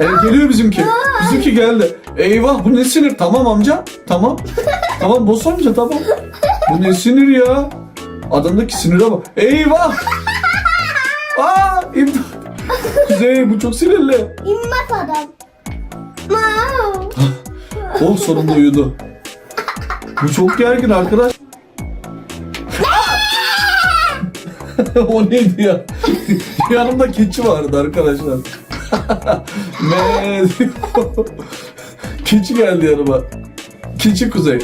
E, geliyor bizimki. Bizimki geldi. Eyvah bu ne sinir? Tamam amca. Tamam. Tamam boss amca tamam. Bu ne sinir ya? Adamdaki sinire bak. Eyvah. Aa imdat. Kuzey bu çok sinirli. İnmez adam. Mau. Oh sonunda uyudu. Bu çok gergin arkadaş. o neydi ya? Yanımda keçi vardı arkadaşlar. Me keçi geldi yanıma. Keçi kuzey.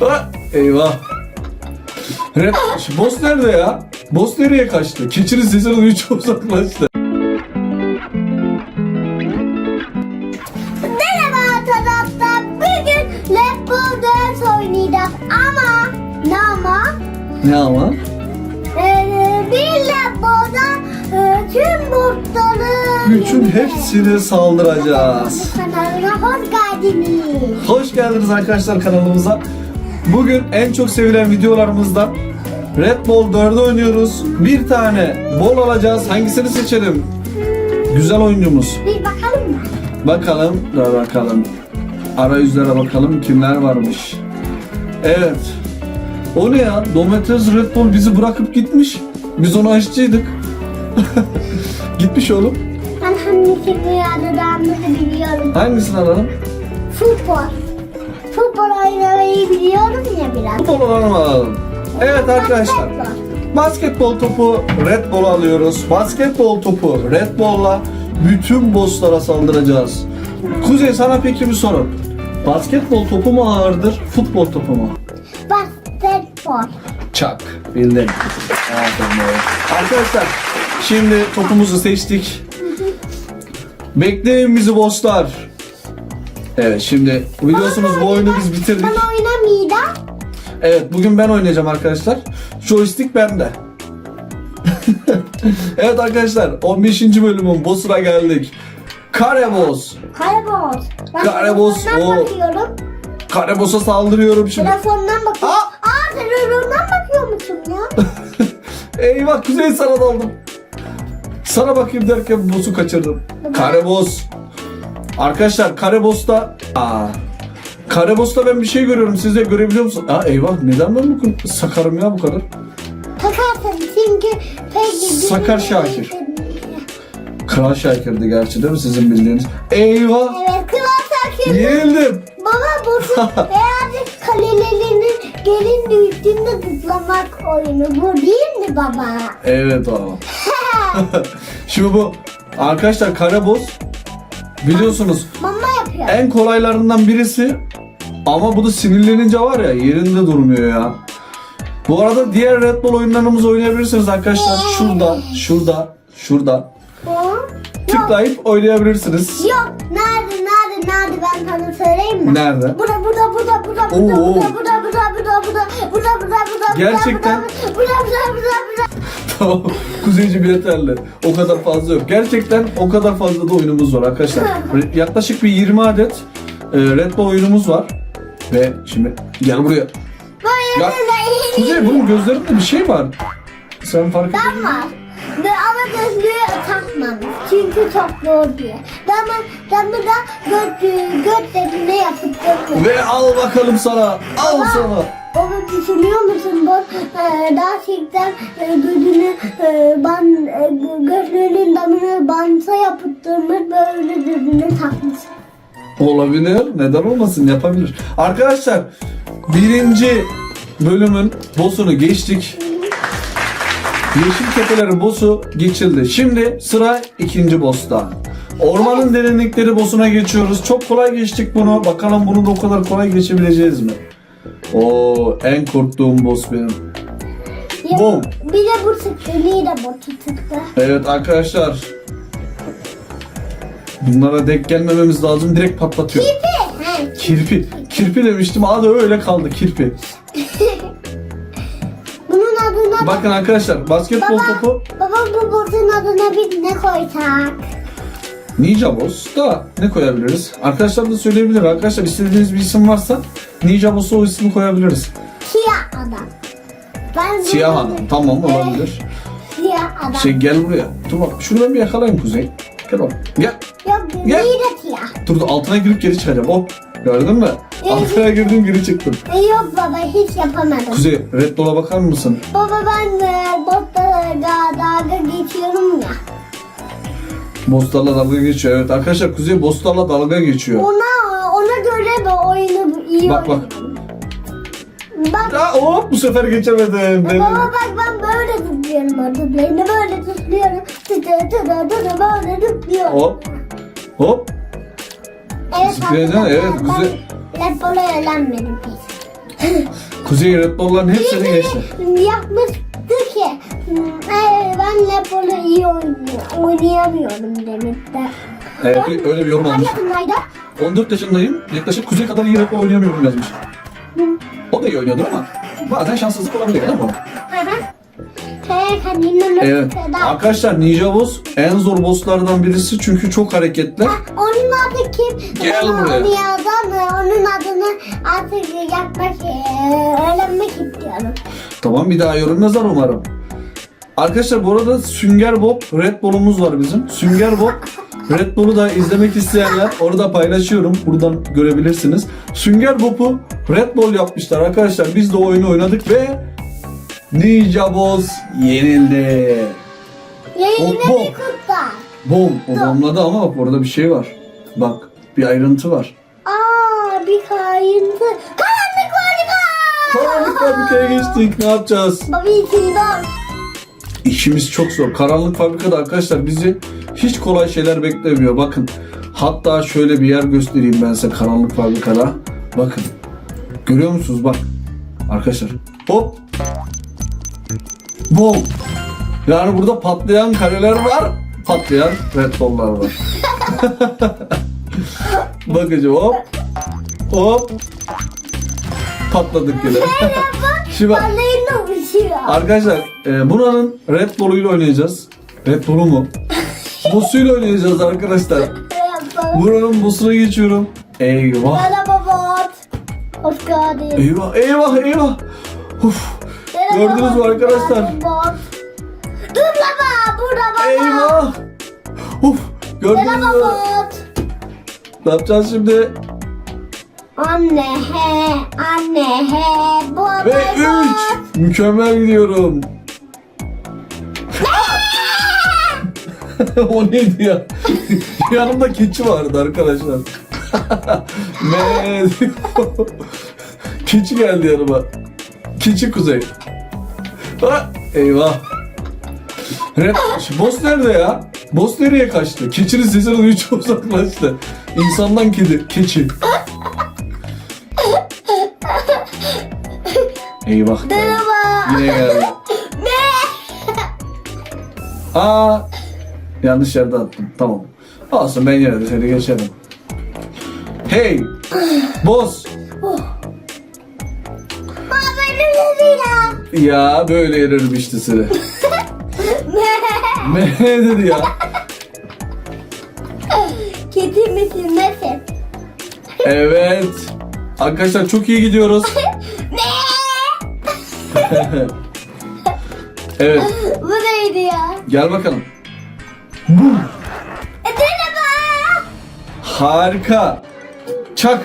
Ha, eyvah. Şu boss nerede ya? Boss nereye kaçtı? Keçinin sesini duyunca uzaklaştı. Merhaba tarafta bugün Lego Dance oynayacağız ama ne ama? Ne ama? Bütün hepsini saldıracağız. kanalına hoş geldiniz. Hoş geldiniz arkadaşlar kanalımıza. Bugün en çok sevilen videolarımızdan Red Bull 4'ü oynuyoruz. Bir tane bol alacağız. Hangisini seçelim? Güzel oyuncumuz. Bir bakalım mı? Bakalım, dur bakalım. Arayüzlere bakalım kimler varmış. Evet. O ne ya? Domates Red Bull bizi bırakıp gitmiş. Biz onu aşçıydık. gitmiş oğlum. Hangisi rüyalarımızı biliyorum. Hangisini alalım? Futbol. Futbol oynamayı biliyorum ya biraz. Futbol olanı alalım? Evet arkadaşlar. Basketbol. Topu Red Bull alıyoruz. Basketbol topu Red Bull'la bütün bosslara saldıracağız. Kuzey sana peki bir soru. Basketbol topu mu ağırdır, futbol topu mu? Basketbol. Çak. Bildin. Arkadaşlar şimdi topumuzu seçtik. Bekleyin bizi bosslar. Evet şimdi biliyorsunuz bu oyunu biz bitirdik. Ben oynamayacağım. Evet bugün ben oynayacağım arkadaşlar. Joystick bende. evet arkadaşlar 15. bölümün boss'una geldik. Kare boss. Kaybol. Ben Karabos, telefondan o- bakıyorum. Kare boss'a saldırıyorum şimdi. Telefondan bakıyorum. Aa! Aa, telefondan bakıyor musun ya? Eyvah Kuzey sana daldım. Sana bakayım derken boss'u kaçırdım. Kare boss. Arkadaşlar kare boss'ta... Aa. Kare boss'ta ben bir şey görüyorum. Siz de görebiliyor musunuz? Aa eyvah neden ben bu sakarım ya bu kadar? Takarsın çünkü pek Sakar Şakir. Kral Şakir'di gerçi değil mi sizin bildiğiniz? Eyvah! Evet Kral Şakir. Yenildim. Baba bu herhalde kalelerinin gelin üstünde zıplamak oyunu. Bu değil mi baba? Evet o. Şimdi bu arkadaşlar kare boss biliyorsunuz Mama yapıyor. en kolaylarından birisi ama bu da sinirlenince var ya yerinde durmuyor ya. Bu arada diğer Red Bull oyunlarımızı oynayabilirsiniz arkadaşlar. Şurada, şurada, şurada. Bu? Tıklayıp oynayabilirsiniz. Yok. Nerede nerede ben sana söyleyeyim mi? Nerede? Burada burada burada burada burada Oo. burada burada burada burada burada burada burada burada Gerçekten? burada burada burada burada burada Tamam. Kuzeyci bir yeterli. O kadar fazla yok. Gerçekten o kadar fazla da oyunumuz var arkadaşlar. Yaklaşık bir 20 adet e, Red Bull oyunumuz var. Ve şimdi gel buraya. Ya, Kuzey bunun gözlerinde bir şey var. Sen fark ediyor musun? var. Ve ama gözlüğü takmamış. Çünkü çok zor diye. Damı, damı da göt, göt debine yapıp dökmüş. Ve al bakalım sana. Al sana. Baba düşünüyor musun bu e, gerçekten e, gözünü e, ban, e, gözlüğünün damını bansa yapıttırmış böyle gözüne takmış. Olabilir. Neden olmasın? Yapabilir. Arkadaşlar birinci bölümün boss'unu geçtik. Yeşil tepelerin boss'u geçildi. Şimdi sıra ikinci boss'ta. Ormanın derinlikleri boss'una geçiyoruz. Çok kolay geçtik bunu. Bakalım bunu da o kadar kolay geçebileceğiz mi? Oo en korktuğum boss benim. Ya, Bom. Bir de bu bir de bu sıktı. Evet arkadaşlar. Bunlara denk gelmememiz lazım. Direkt patlatıyor. He. Kirpi. Kirpi demiştim. Adı öyle kaldı kirpi. Adına Bakın arkadaşlar basketbol Baba. topu Baba bu botun adına bir ne koysak? Ninja Boss da ne koyabiliriz? Arkadaşlar da söyleyebilir. Arkadaşlar istediğiniz bir isim varsa Ninja Boss'a o ismi koyabiliriz. Siyah adam. Ben Siyah adam. Tamam olabilir. Siyah adam. Şey gel buraya. Dur bak şuradan bir yakalayın Kuzey. Gel oğlum. Gel. Yok Gel. Ya. Dur dur altına girip geri çıkacağım. Hop. Gördün mü? Altına girdim geri çıktım. E, yok baba hiç yapamadım. Kuzey Red Bull'a bakar mısın? Baba ben de botta dalga geçiyorum ya. Bosslarla dalga geçiyor. Evet arkadaşlar Kuzey bosslarla dalga geçiyor. Ona ona göre bu oyunu iyi Bak, bak. Bak Aa, hop bu sefer geçemedim. baba bak ben böyle tutuyorum orada. Beni böyle tutuyorum. Tutu tutu tutu böyle tutuyorum. Hop. Hop. Evet, Zıplayacaksın, evet, ben güzel. Red Bull'a öğrenmedim pek. Kuzey Red Bull'ların hepsini geçti. Yapmıştı ki "Ee, ben Red iyi oynuyor- oynayamıyorum demişti. Evet öyle bir yorum almış. yaşındaydı? 14 yaşındayım. Yaklaşık Kuzey kadar iyi Red Bull oynayamıyorum yazmış. O da iyi oynuyordur ama bazen şanssızlık olabiliyor değil mi? Hı hı. Kendini Evet. Arkadaşlar Ninja Boss en zor bosslardan birisi çünkü çok hareketli. Onun adı kim? Gel Ben buraya. Yazan, onun adını artık yapmak, e, öğrenmek istiyorum. Tamam bir daha yorum yazar umarım. Arkadaşlar bu arada Sünger Bob Red Bull'umuz var bizim. Sünger Bob Red Bull'u da izlemek isteyenler orada paylaşıyorum. Buradan görebilirsiniz. Sünger Bob'u Red Bull yapmışlar arkadaşlar. Biz de o oyunu oynadık ve Ninja Boss yenildi. Hop, hop. bir kutlar. Bom. O bomladı ama bak orada bir şey var. Bak bir ayrıntı var. Aa bir kayıntı. Karanlık harika. Karanlık fabrikaya geçtik. Ne yapacağız? Baba içinden. İşimiz çok zor. Karanlık fabrikada arkadaşlar bizi hiç kolay şeyler beklemiyor. Bakın. Hatta şöyle bir yer göstereyim ben size karanlık fabrikada. Bakın. Görüyor musunuz? Bak. Arkadaşlar. Hop. Bom. Yani burada patlayan kareler var. Patlayan red bull'lar var. Bakıcı hop. Hop. Patladık yine. Şimdi bak. Uçuyor. Arkadaşlar e, buranın Red Bull'uyla oynayacağız. Red Bull'u mu? Boss'uyla oynayacağız arkadaşlar. Buranın boss'una geçiyorum. Eyvah. Merhaba bot. Hoş geldin. Eyvah eyvah eyvah. Uf. Gördünüz mü bot, arkadaşlar? bot. Dur baba burada baba. Eyvah. Uf. Gördünüz mü? bot. Ne yapacağız şimdi? Anne he, anne he, baba Ve 3. Mükemmel gidiyorum. o neydi ya? Yanımda keçi vardı arkadaşlar. Me Keçi geldi yanıma. Keçi kuzey. Ha, eyvah. Şu boss nerede ya? Boss nereye kaçtı? Keçinin sesini duyunca uzaklaştı. İnsandan kedi, keçi. Eyvah. Merhaba. Yine geldi. Aa, yanlış yerde attım. Tamam. Olsun ben yine de seni geçerim. Hey, boss. Ya. Böyle yeririm işte seni. Ne dedi ya? Kedi misin nesin? Evet. Arkadaşlar çok iyi gidiyoruz. evet. Bu neydi ya? Gel bakalım. E merhaba. Harika. Çak.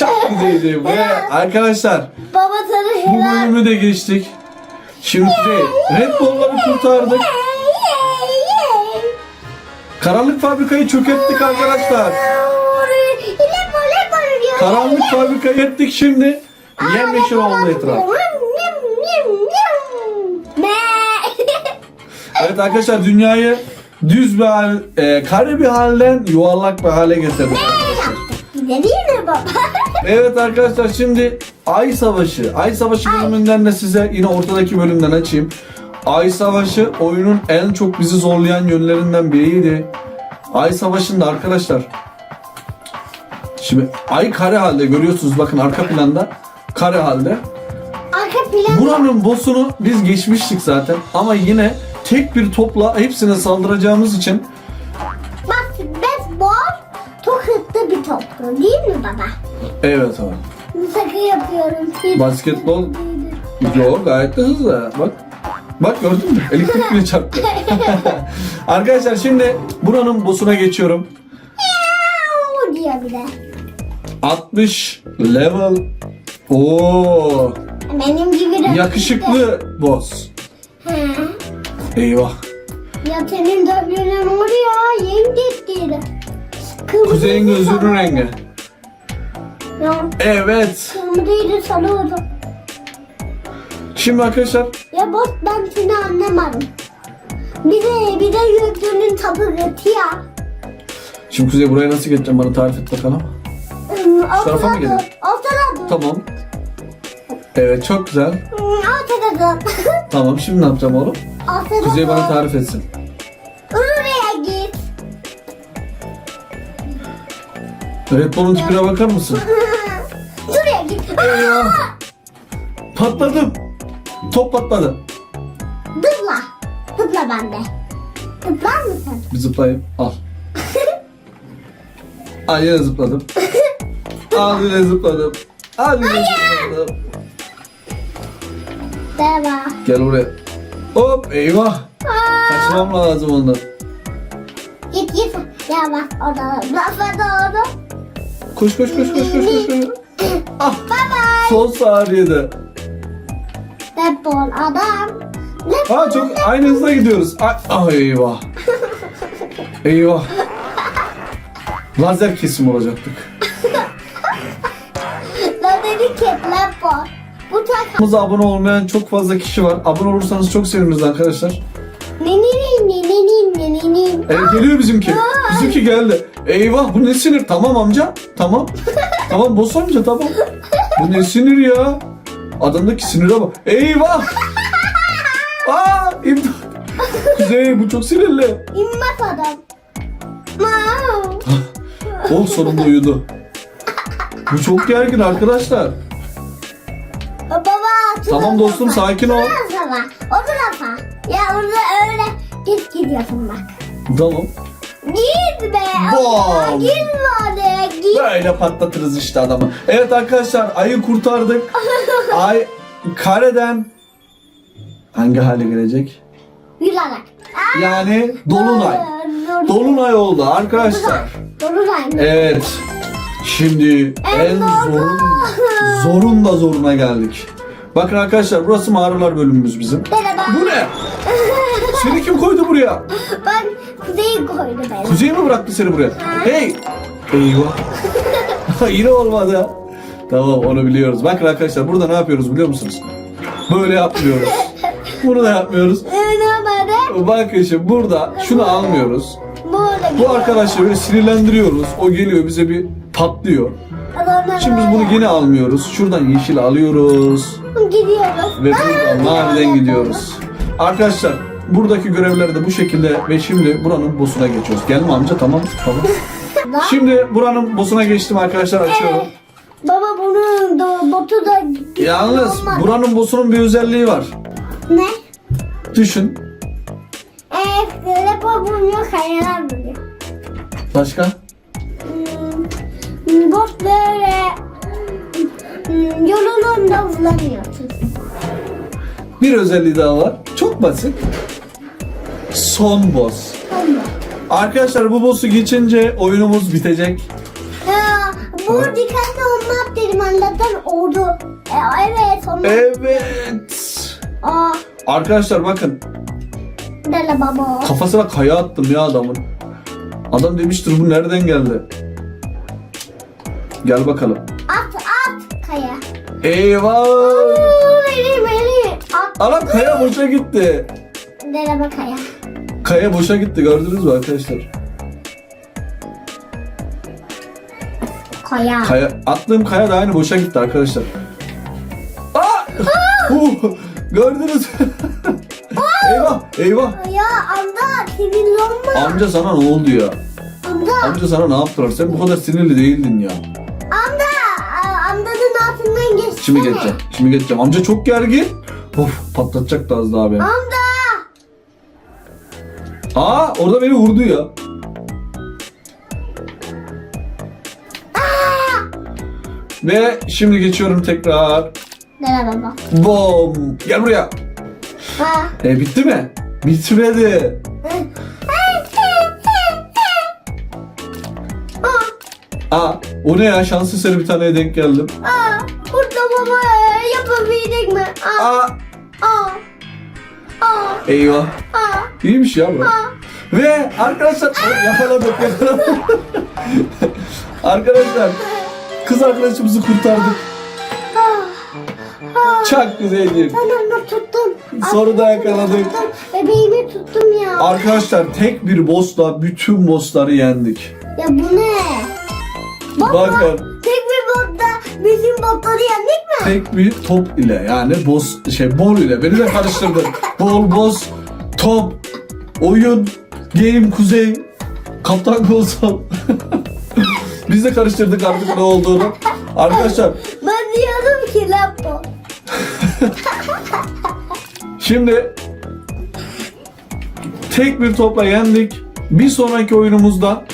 Çak diyeceğim. Ve arkadaşlar Baba sana bu helal. bölümü de geçtik. Şimdi Red Bull'ları kurtardık. Karanlık fabrikayı çökerttik arkadaşlar. Karanlık fabrikayı ettik şimdi. Yemyeşil oldu etraf. Evet arkadaşlar dünyayı düz bir hal, e, kare bir halden yuvarlak bir hale getirdik. Değil mi baba? Evet arkadaşlar şimdi Ay Savaşı. Ay Savaşı bölümünden de size yine ortadaki bölümden açayım. Ay Savaşı oyunun en çok bizi zorlayan yönlerinden biriydi. Ay Savaşı'nda arkadaşlar Şimdi ay kare halde görüyorsunuz bakın arka planda kare halde. Arka plan. Buranın boss'unu biz geçmiştik zaten ama yine tek bir topla hepsine saldıracağımız için Bak baseball çok hızlı bir toptu değil mi baba? Evet abi. Şaka yapıyorum. Basketbol yok gayet de hızlı bak. Bak gördün mü? Elektrik bile çarptı. Arkadaşlar şimdi buranın boss'una geçiyorum. Diyor bir de. 60 level. Oo, Benim gibi de. yakışıklı boss. He. Eyvah. Ya senin oluyor? Yeni gitti. Kırmızıydı Kuzeyin gözünün rengi. Ya Evet. sarı oldu. Şimdi arkadaşlar Ya boş ben seni anlamadım. Bir de bir de yüzünün tadı kötü ya. Şimdi Kuzey buraya nasıl geçeceğim bana tarif et bakalım. Hmm, tarafa mı gidelim? Ortada dur. Tamam. Evet çok güzel. Hmm, Ortada dur. Tamam şimdi ne yapacağım oğlum? Ortada Kuzey bana dur. tarif etsin. Oraya git. Red Bull'un tipine bakar mısın? Eyvah. Patladım. Top patladı. Tıpla. Tıpla bende. Tıplar mısın? Bir zıplayayım. Al. Al yine zıpladım. Al yine zıpladım. Al yine zıpladım. Deva. Gel buraya. Hop eyvah. Kaçmam lazım ondan. Git git. Ya bak orada. Doğru. Koş koş koş koş koş koş. koş. Ah Bye bye. son saniyede. Depol adam. Depol Ha çok aynı hızla gidiyoruz. Ay, ah eyvah. Eyvah. Lazer kesim olacaktık. La dedi ki Depol. Bu tak. Abone olmayan çok fazla kişi var. Abone olursanız çok seviniriz arkadaşlar. Nini nini nini nini nini. Evet geliyor bizimki. Bizimki geldi. Eyvah bu ne sinir? Tamam amca. Tamam. Tamam boss amca tamam. Bu ne sinir ya? Adamdaki sinire bak. Eyvah. Aa imdat. Kuzey bu çok sinirli. İnmez adam. Oh sonunda uyudu. Bu çok gergin arkadaşlar. Baba. Tamam dostum, tarafa. sakin ol. Şu tarafa. O tarafa. Ya orada öyle git gidiyorsun bak. Tamam. Git be. Bom. Gitme oraya. Git. Böyle patlatırız işte adamı. Evet arkadaşlar ayı kurtardık. Ay kareden hangi hale gelecek? Yürüyerek. Yani dolunay. Dolunay. Dolunay oldu arkadaşlar. Dolunay mı? Evet. Şimdi En en zorun, zorun da zoruna geldik. Bakın arkadaşlar burası mağaralar bölümümüz bizim. Merhaba. Bu ne? Seni kim koydu buraya? Ben kuzeyi koydu beni. Kuzey mi bıraktı seni buraya? Hey! Eyvah. Yine olmadı. Tamam onu biliyoruz. Bakın arkadaşlar burada ne yapıyoruz biliyor musunuz? Böyle yapmıyoruz. Bunu da yapmıyoruz. Önemli. Bakın şimdi burada şunu almıyoruz. Burada Bu arkadaşı böyle sinirlendiriyoruz. O geliyor bize bir patlıyor. Şimdi biz bunu yine almıyoruz. Şuradan yeşil alıyoruz. gidiyoruz. Ve buradan maviden gidiyoruz. Arkadaşlar buradaki görevleri de bu şekilde ve şimdi buranın boss'una geçiyoruz. Gelme amca tamam tamam. Şimdi buranın boss'una geçtim arkadaşlar açıyorum. Baba bunun da, botu da Yalnız olmaz. buranın boss'unun bir özelliği var. Ne? Düşün. Evet, rapor buluyor, kayalar buluyor. Başka? Hmm, bot böyle hmm, yolunun da bulamıyorsun. Bir özelliği daha var. Çok basit. Son boss. Arkadaşlar bu boss'u geçince oyunumuz bitecek. Ya, bu dikkatli olmak dedim anlatan oldu. E, evet, onu. Evet. Aa, Arkadaşlar bakın dele baba. kafasına kaya attım ya adamın. Adam demiştir bu nereden geldi? Gel bakalım. At, at kaya. Eyvah! Beni, beni. At, Adam kaya boşa gitti. dele bak kaya. Kaya boşa gitti gördünüz mü arkadaşlar? Kaya. Kaya, attığım kaya da aynı boşa gitti arkadaşlar. Aa! Uh! Gördünüz eyvah! Eyvah! Ya amca sinirli olma. Amca sana ne oldu ya? Amca, Amca sana ne yaptılar? Sen bu kadar sinirli değildin ya. amca, amcanın altından geçsene. Şimdi geçeceğim. Şimdi geçeceğim. Amca çok gergin. Of patlatacaktı az daha beni. Amca. Aa orada beni vurdu ya. Ve şimdi geçiyorum tekrar. Dele baba. Bom. Gel buraya. Ha. E bitti mi? Bitmedi. Aa, o ne ya şanslı eseri bir taneye denk geldim. aa, burada baba yapabildik mi? Aa, aa, eyvah. İyiymiş ya bu. Ve arkadaşlar yakaladık yakaladık. arkadaşlar kız arkadaşımızı kurtardık. Çok güzeldi. Ben onu tuttum. Sonra da yakaladık. Tuttum. Bebeğimi tuttum ya. Arkadaşlar tek bir bossla bütün bossları yendik. ya bu ne? Baba, Bakın. Bizim botları yendik mi? Tek bir top ile yani boss şey bol ile beni de karıştırdın. Bol boss top oyun game kuzey kaptan konsol. Biz de karıştırdık artık ne olduğunu. Arkadaşlar Ben diyordum ki laptop. Şimdi tek bir topla yendik. Bir sonraki oyunumuzda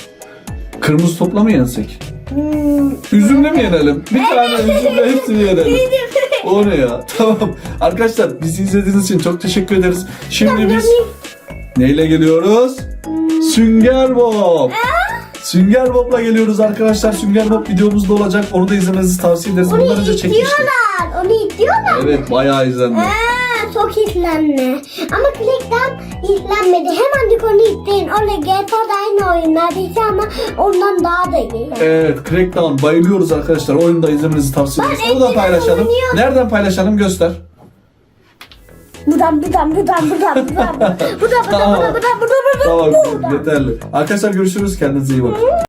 kırmızı topla mı yensek? Hmm. Üzümle mi yenelim? Bir tane üzümle hepsini yenelim. O ne ya? Tamam. Arkadaşlar bizi izlediğiniz için çok teşekkür ederiz. Şimdi biz neyle geliyoruz? Sünger Bob. Sünger Bob'la geliyoruz arkadaşlar. Sünger Bob videomuz da olacak. Onu da izlemenizi tavsiye ederiz. Onu Bundan önce çekmiştik. itiyorlar. Onu itiyorlar. Evet bayağı izlendi. Aa, çok izlendi. Ama Crackdown izlenmedi. Hemen onu ittin. Öyle GTA'da aynı oyun neredeyse ama ondan daha da iyi. Evet Crackdown bayılıyoruz arkadaşlar. Oyunu da izlemenizi tavsiye ederiz. Onu da paylaşalım. oynuyordum. Nereden paylaşalım göster. Buradan buradan buradan buradan buradan. Buradan buradan Tamam. buradan buradan buradan buradan. Tamam buradan. yeterli. Arkadaşlar görüşürüz. Kendinize iyi bakın.